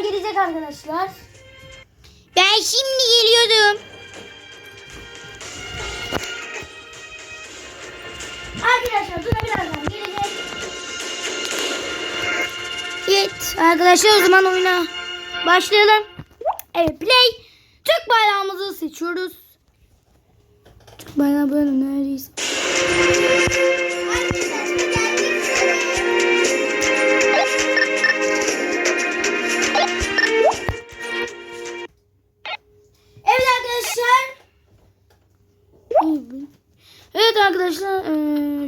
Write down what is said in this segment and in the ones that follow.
birazdan gelecek arkadaşlar. Ben şimdi geliyordum. Arkadaşlar Tuna birazdan gelecek. Evet arkadaşlar o zaman oyuna başlayalım. Evet play. Türk bayrağımızı seçiyoruz. Türk bayrağı böyle neredeyse.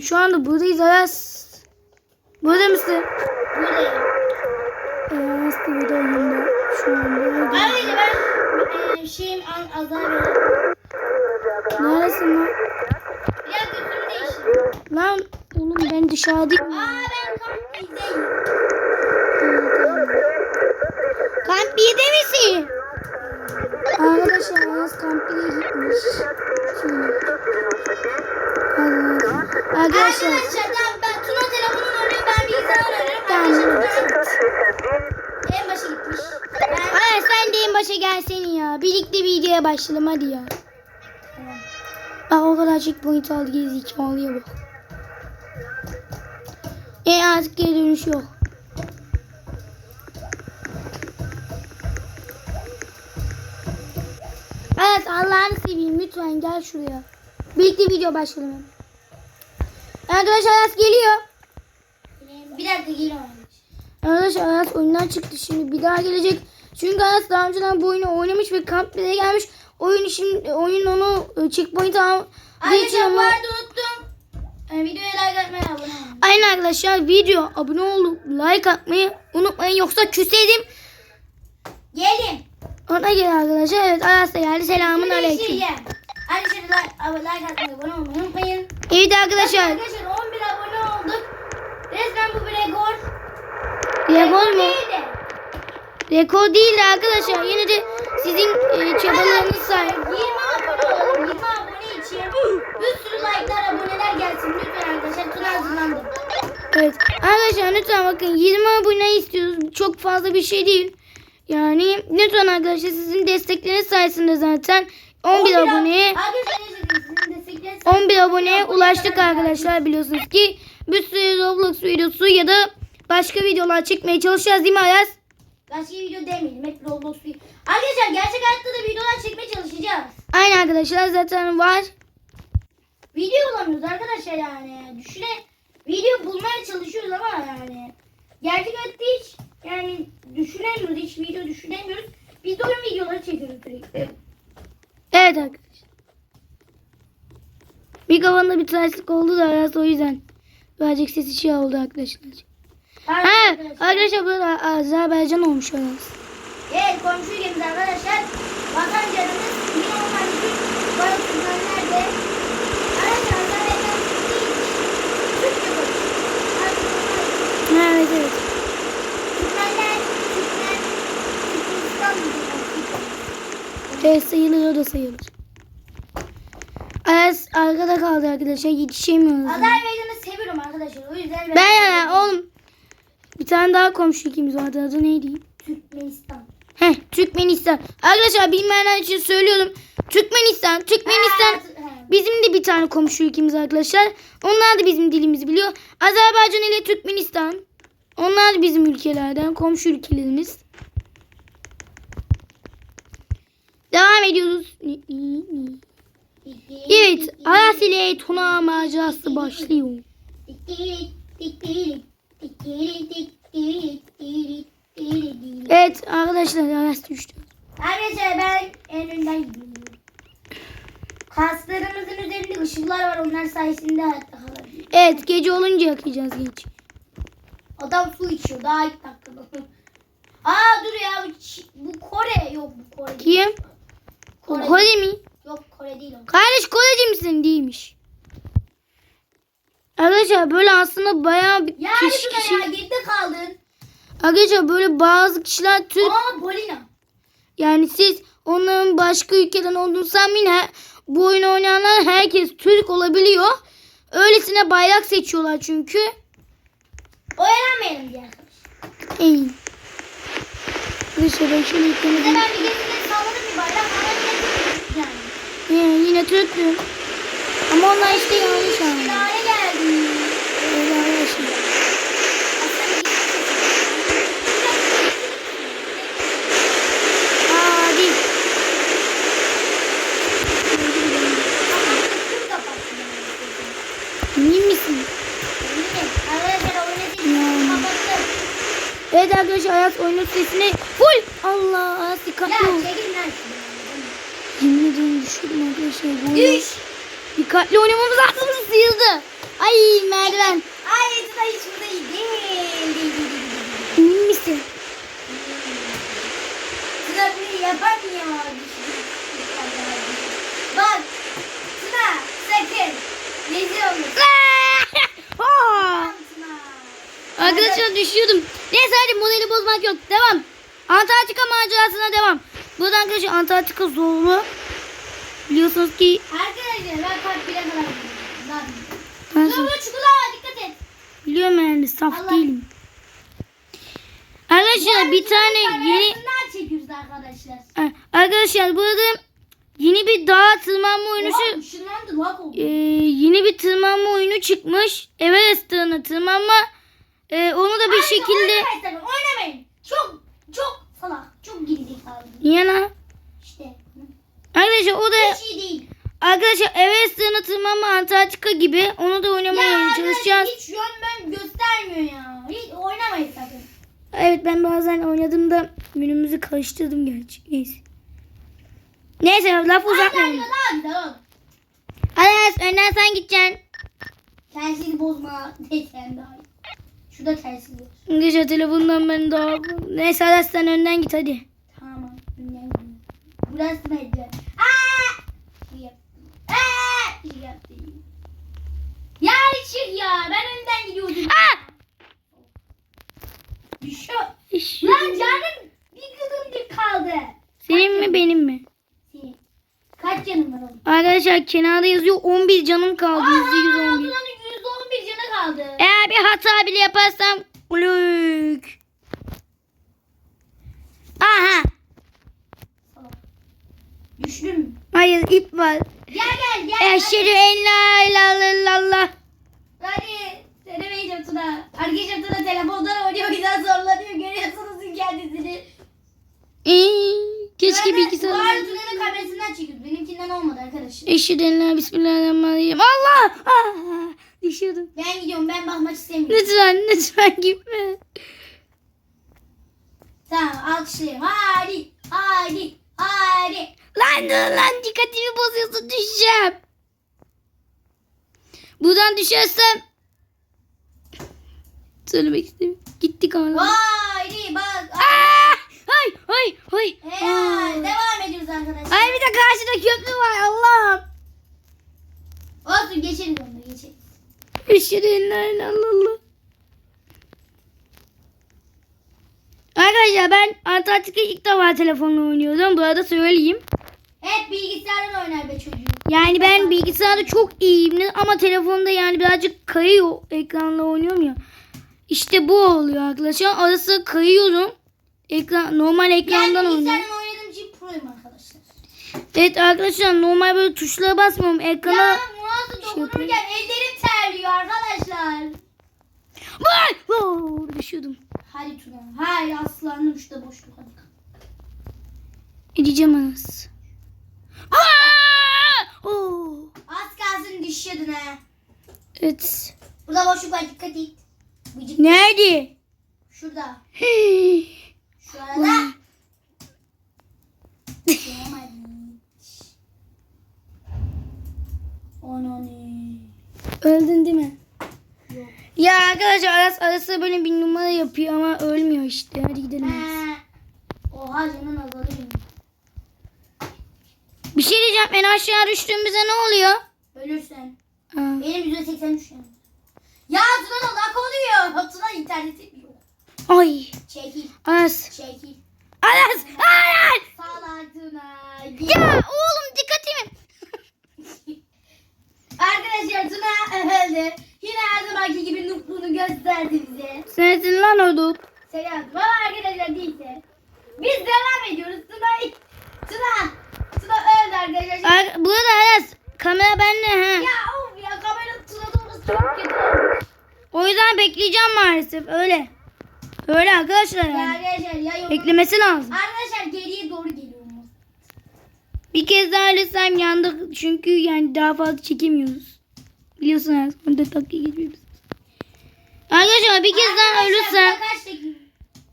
Eee, şu anda buradayız Aras. Burada mısın? Buradayım. Aras da burada oyunda. Şu anda. Ayrıca ben e, şeyim an azar. Neredesin lan? Dakika üstümü değiştireyim. Lan oğlum ben dışarıdayım. Aa ben kamptayım. Kamp 1'de misin? Arkadaşlar Aras kamp 1'e gitmiş. Şimdi. Allah. Arkadaşlar. Arkadaşlar tamam ben Tuna telefonunu arıyorum ben bilgisayarı arıyorum. Tamam. En başa gitmiş. Ben Aras sen de en başa gelsene ya. Birlikte videoya başlayalım hadi ya. Tamam. Aa o kadar checkpoint aldı gerizekalıya bak. E artık geri dönüş yok. Evet Allah'ını seveyim lütfen gel şuraya. Birlikte video başlayalım. Arkadaşlar Aras geliyor. bir dakika geliyorum. Arkadaşlar Aras oyundan çıktı şimdi bir daha gelecek. Çünkü Aras daha önceden bu oyunu oynamış ve kamp bile gelmiş. Oyun şimdi oyun onu e, checkpoint aldığı için Arkadaşlar ama... arada unuttum. E, videoya like atmayı abone olun. Aynen arkadaşlar video abone olup like atmayı unutmayın yoksa küserim. Gelin. Ona göre arkadaşlar evet Aras da geldi selamun Şimdi aleyküm. işleyeceğim. Arkadaşlar like, abi, like atmayı abone olmayı unutmayın. Evet arkadaşlar Arkadaşlar 11 abone olduk. Resmen bu bir rekor. rekor mu? Rekor değil de arkadaşlar yine de sizin e, çabalarınız 20 sayesinde. abone olalım. 20 abone için bir sürü like'lar, aboneler gelsin. Lütfen arkadaşlar. Tuna hazırlandım. Evet arkadaşlar lütfen bakın 20 abone istiyoruz çok fazla bir şey değil. Yani lütfen arkadaşlar sizin destekleriniz sayesinde zaten 11 ab- aboneye Arkadaşlar ne söylediniz? Sizin destekleriniz 11 aboneye abone ulaştık arkadaşlar biliyorsunuz ki bir sürü Roblox videosu ya da başka videolar çekmeye çalışacağız değil mi Ayaz? Başka video demeyelim. Hep Roblox video. Arkadaşlar gerçek hayatta da videolar çekmeye çalışacağız. Aynen arkadaşlar zaten var. Video bulamıyoruz arkadaşlar yani. Düşüne video bulmaya çalışıyoruz ama yani. Gerçek hayatta hiç yani düşünemiyoruz. Hiç video düşünemiyoruz. Biz de oyun videoları çekiyoruz sürekli. Evet arkadaşlar. Mikrofonda bir terslik oldu da Ayaz o yüzden birazcık sesi şey oldu arkadaşlar. Ha arkadaşlar burada Azerbaycan olmuş Ayaz. Evet komşu ülkemiz arkadaşlar. Vatan canımız yine onlar Türk bağımsızlar nerede? Arkadaşlar Azerbaycan değil. Türkçe konuşuyor. Ha, evet evet. Evet sayılır o da sayılır. Ayaz arkada kaldı arkadaşlar yetişemiyoruz. Azerbaycan'ı seviyorum arkadaşlar. O yüzden Ben yani oğlum bir tane daha komşu ikimiz vardı adı neydi? Türkmenistan. Heh Türkmenistan. Arkadaşlar bilmeyenler için söylüyorum. Türkmenistan, Türkmenistan bizim de bir tane komşu ülkemiz arkadaşlar. Onlar da bizim dilimizi biliyor. Azerbaycan ile Türkmenistan. Onlar da bizim ülkelerden, komşu ülkelerimiz. Devam ediyoruz. Evet, Aras ile Tuna macerası başlıyor. Evet arkadaşlar Aras düştü. Arkadaşlar ben en önden gidiyorum. Kaslarımızın üzerinde ışıklar var. Onlar sayesinde. Evet gece olunca yakacağız geç. Adam su içiyor. Daha ilk dakikada. Aa dur ya. Bu, bu Kore. Yok bu Kore. Kim? Kore. Kore mi? Yok Kore değil o. Kardeş Koreci misin? Değilmiş. Arkadaşlar böyle aslında bayağı bir Ya kişi, kişi... ya geride kaldın. Arkadaşlar böyle bazı kişiler Türk Aa Bolina. yani siz onların başka ülkeden olduğunu sanmayın. Her- Bu oyunu oynayanlar herkes Türk olabiliyor. Öylesine bayrak seçiyorlar çünkü. Oyalanmayalım diye arkadaşlar. İyi. Arkadaşlar ben şöyle yıkamadım. ben bir gezide salladım bir bayrak ama yine yani. Yine, yine Türk'tüm. Ama onlar işte yanlış Bir anladı. hale geldi. Öyle arkadaşlar. Aa değil. Emin misin? Evet arkadaşlar Ayaz oyunun sesini full. Allah dikkatli ol. Yemin ederim düşürdüm arkadaşlar. Bu Düş. Dikkatli oynamamız lazım sıyıldı. Ay merdiven. Ay Tuna hiç burada iyi değil. Değil, misin? Tuna bunu yapamıyor. Bak. Tuna sakın. Rezil olmasın. Arkadaşlar düşüyordum. Neyse hadi modeli bozmak yok. Devam. Antarktika macerasına devam. Burada arkadaşlar Antarktika zorlu. Biliyorsunuz ki Arkadaşlar ben kalp bile kadar gidiyorum. Daha ben Dur bu çikolata dikkat et. biliyorum yani saf Allah- değilim. Arkadaşlar bir tane yeni çekiyoruz arkadaşlar. Arkadaşlar burada yeni bir dağ tırmanma oyunu oldu. Ee, yeni bir tırmanma oyunu çıkmış. Everest Dağı'na tırmanma. Ee, onu da bir Ay, şekilde... Oynamayın oynamayın. Çok çok salak. Çok gerizekalı. Niye lan? İşte. Arkadaşlar o da Hiç iyi değil. arkadaşlar Dağı'na tırmanma Antarktika gibi onu da oynamaya Ya çalışacağız. hiç yön ben göstermiyor ya. Hiç oynamayın sakın. Evet ben bazen oynadığımda günümüzü karıştırdım gerçi. Neyse. Neyse laf uzatmayalım. Aras önden sen gideceksin. Telsiz bozma desen daha iyi. Şurada telsiz. İngilizce telefondan ben daha... Neyse hadi sen önden git hadi. Tamam. Burası bence. Aaa! İyi yaptım. Aaa! İyi yaptım. Ya Işık ya. Ben önden gidiyordum. Aa! Düşüyor. Işık. Lan canım bir kızımcık kaldı. Senin mi benim mi? Senin. Kaç canım var oğlum? Arkadaşlar kenarda yazıyor 11 canım kaldı. Aa, %111 kaldı. Eğer bir hata bile yaparsam kulük. Aha. Düştün mü? Hayır ip var. Gel gel gel. Eşhedü en la ilahe illallah. Hadi. Denemeyeceğim Tuna. Arkadaşlar Tuna telefondan oynuyor. Yüzden zorlanıyor. Görüyorsunuz kendisini. Ee, keşke Bu bilgisayar. arada Tuna'nın kamerasından çekiyoruz. Benimkinden olmadı arkadaşlar. Eşhedü en la bismillahirrahmanirrahim. Allah. Ah, düşüyordum. Ben gidiyorum. Ben bakmak istemiyorum. Lütfen lütfen gitme. Tamam alkışlayayım. Hadi. Hadi. Hadi. Lan dur lan dikkatimi bozuyorsun düşeceğim. Buradan düşersem söylemek istemiyorum. Gitti galiba. Hadi bak. Aa! Hay hay hay. Helal. Devam ediyoruz arkadaşlar. Ay bir de karşıda köprü var Allah'ım. Olsun geçelim geçelim. Eşhedü Allah. Arkadaşlar ben Antarktika ilk defa telefonla oynuyordum. Bu arada söyleyeyim. Hep bilgisayardan oynar be çocuğum. Yani ben bilgisayarda çok iyiyim ama telefonda yani birazcık kayıyor ekranla oynuyorum ya. İşte bu oluyor arkadaşlar. Arası kayıyorum. Ekran normal Ben ekrandan oynuyorum. bilgisayardan oynadığım için proyum arkadaşlar. Evet arkadaşlar normal böyle tuşlara basmıyorum. Ekrana Ya Şey dokunurken ellerim terliyor arkadaşlar. Vay! Oo, düşüyordum. Hadi Tuna. Hayır aslanım şurada boşluk hadi. Gideceğim anası. Aa! Oo. Az kalsın düşüyordun ha. Evet. Burada boşluk var dikkat et. Bıcık. Nerede? Şurada. Şu. Olamadı. Onu ne? Öldün değil mi? Yok. Ya arkadaşlar arası, arası böyle bir numara yapıyor ama ölmüyor işte. Hadi gidelim. Ha. Oha canın azalıyor. Bir şey diyeceğim. En aşağı düştüğümüzde ne oluyor? Ölürsen. Aa. Benim %80 düşüyor. Ya Tuna lak oluyor. Tuna interneti yok. Ay. Çekil. Aras. Çekil. Aras. Aras. Salak Tuna. Ya oğlum dikkatimi. Arkadaşlar Tuna öldü. Yine her zamanki gibi nukluğunu gösterdi bize. Sensin lan o dop. Selam. Valla arkadaşlar değilse. Biz zaman bekleyeceğim maalesef. Öyle. Öyle arkadaşlar yani. Arkadaşlar ya yok. Beklemesi lazım. Arkadaşlar geriye doğru geliyor? Bir kez daha ölürsem yandık. Çünkü yani daha fazla çekemiyoruz. Biliyorsunuz. 14 dakika geçiyoruz. Arkadaşlar bir kez daha Arkadaşlar, ölürsem.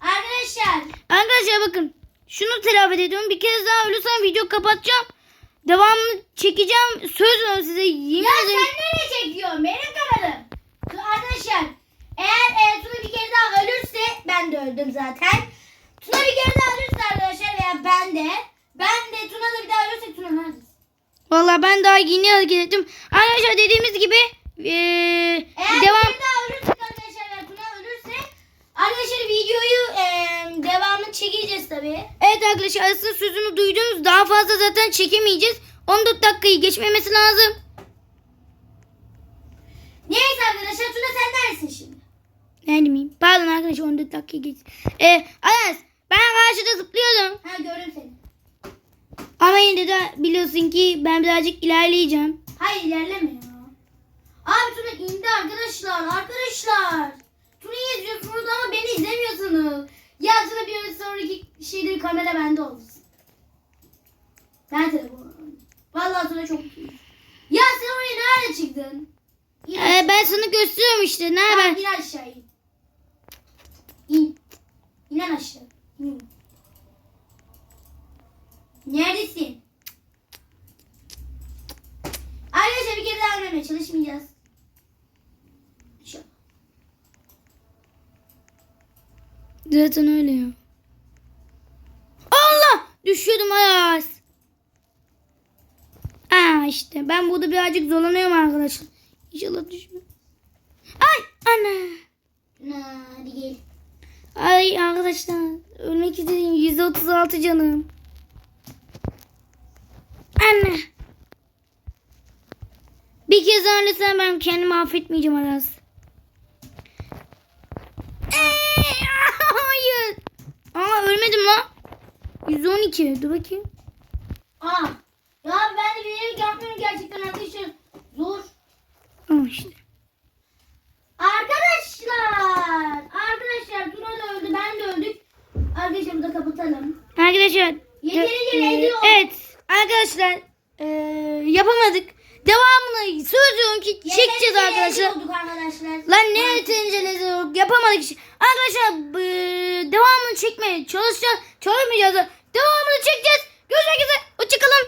Arkadaşlar Arkadaşlar bakın. Şunu telafi ediyorum. Bir kez daha ölürsem video kapatacağım. Devamını çekeceğim. Söz veriyorum size. Yemin Ya ederim. sen nereye çekiyorsun? Benim kanalım. Arkadaşlar eğer e, Tuna bir kere daha ölürse ben de öldüm zaten. Tuna bir kere daha ölürse arkadaşlar veya ben de ben de Tuna da bir daha ölürse Tuna neredesin? Valla ben daha yeni hareket ettim. Arkadaşlar dediğimiz gibi eee, Eğer devam bir daha ölürsek arkadaşlar veya Tuna ölürse arkadaşlar videoyu e, devamını çekeceğiz tabii. Evet arkadaşlar aslında sözünü duydunuz. Daha fazla zaten çekemeyeceğiz. 14 dakikayı geçmemesi lazım. Neyse arkadaşlar Tuna sen neredesin şimdi? Nerede miyim? Pardon arkadaşlar 14 dakika geç. Ee, Anas ben karşıda zıplıyordum. Ha gördüm seni. Ama yine de biliyorsun ki ben birazcık ilerleyeceğim. Hayır ilerleme ya. Abi Tuna indi arkadaşlar. Arkadaşlar. Tuna'yı izliyorsunuz ama beni izlemiyorsunuz. Ya Tuna bir sonraki şeyde kamera bende olsun. Ben telefonu. Vallahi Tuna çok iyi. Ya sen oraya nerede çıktın? Ee, ben sana gösteriyorum işte. Ne Tamam, haber? in aşağı in. İn. İnen aşağı. İn. Neredesin? Arkadaşlar bir kere daha ölmemeye çalışmayacağız. Şu. Zaten öyle ya. Allah! Düşüyordum Aras. Aa işte ben burada birazcık zorlanıyorum arkadaşlar. İnşallah düşmem. Ay ana. Na, hadi gel. Ay arkadaşlar ölmek üzereyim 136 canım. Anne. Bir kez lütfen ben kendimi affetmeyeceğim Aras. Ee, hayır. Aa ölmedim lan. 112 dur bakayım. Aa. Ya ben de bilerek yapmıyorum gerçekten arkadaşlar. Zor. Aa işte. tutalım. Arkadaşlar. Yeterince rezil. Evet. Arkadaşlar. E, yapamadık. Devamını söylüyorum ki çekeceğiz arkadaşlar. Lan ne yeterince rezil olduk yapamadık. Arkadaşlar e, devamını çekmeye çalışacağız. Çalışmayacağız. Devamını çekeceğiz. Görüşmek üzere. Hoşçakalın.